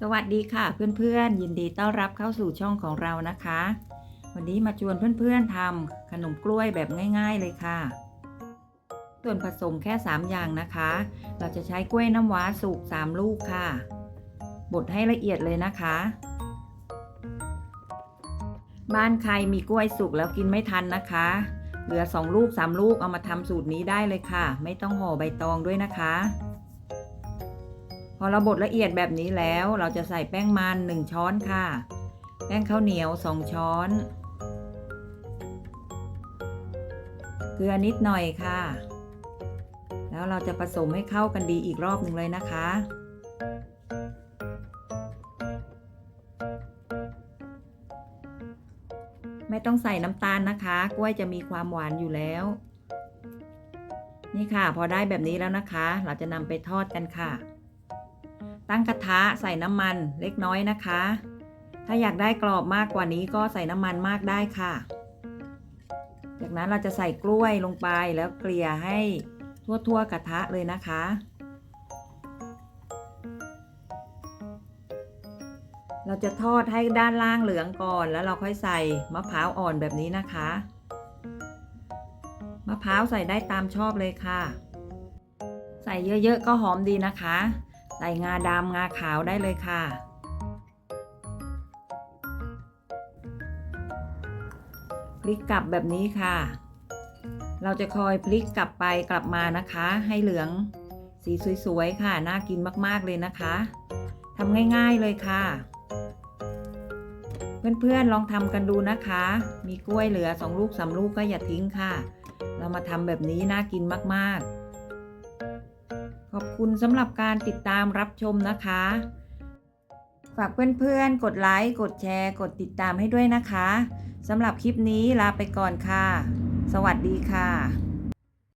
สวัสดีค่ะเพื่อนๆ ยินดีต้อนรับเข้าสู่ช่องของเรานะคะ วันนี้มาชวนเพื่อนๆทำขนมกล้วยแบบง่าย ๆ เลยค่ะ ส่วนผสมแค่ 3 อย่างนะคะ เราจะใช้กล้วยน้ำว้าสุก3ลูกค่ะบดให้ละเอียดเลยนะคะ บ้านใครมีกล้วยสุกแล้วกินไม่ทันนะคะ เหลือ 2 ลูก 3 ลูกเอามาทำสูตรนี้ได้เลยค่ะ ไม่ต้องห่อใบตองด้วยนะคะ อเราบดละเอียดแบบนี้แล้วเราจะใส่แป้งมัน 1 ช้อนค่ะ แป้งข้าวเหนียว 2 ช้อน เกลือนิดหน่อยค่ะ แล้วเราจะผสมให้เข้ากันดีอีกรอบหนึ่งเลยนะคะไม่ต้องใส่น้ำตาลนะคะ กล้วยจะมีความหวานอยู่แล้ว นี่ค่ะ พอได้แบบนี้แล้วนะคะ เราจะนำไปทอดกันค่ะ ตั้งกระทะใส่น้ำมันเล็กน้อยนะคะ ถ้าอยากได้กรอบมากกว่านี้ก็ใส่น้ำมันมากได้ค่ะ จากนั้นเราจะใส่กล้วยลงไปแล้วเกลี่ยให้ทั่วๆกระทะเลยนะคะ เราจะทอดให้ด้านล่างเหลืองก่อนแล้วเราค่อยใส่มะพร้าวอ่อนแบบนี้นะคะ มะพร้าวใส่ได้ตามชอบเลยค่ะ ใส่เยอะๆก็หอมดีนะคะ ใส่งาดำงาขาวได้เลยค่ะ พลิกกลับแบบนี้ค่ะ เราจะคอยพลิกกลับไปกลับมานะคะ ให้เหลืองสีสวยๆค่ะ น่ากินมากๆเลยนะคะทำง่ายๆเลยค่ะ เพื่อนๆลองทำกันดูนะคะ มีกล้วยเหลือ2ลูก3ลูกก็อย่าทิ้งค่ะ เรามาทำแบบนี้น่ากินมากๆ ขอบคุณสำหรับการติดตามรับชมนะคะ ฝากเพื่อนๆ กดไลค์ กดแชร์ กดติดตามให้ด้วยนะคะสำหรับคลิปนี้ลาไปก่อนค่ะ สวัสดีค่ะ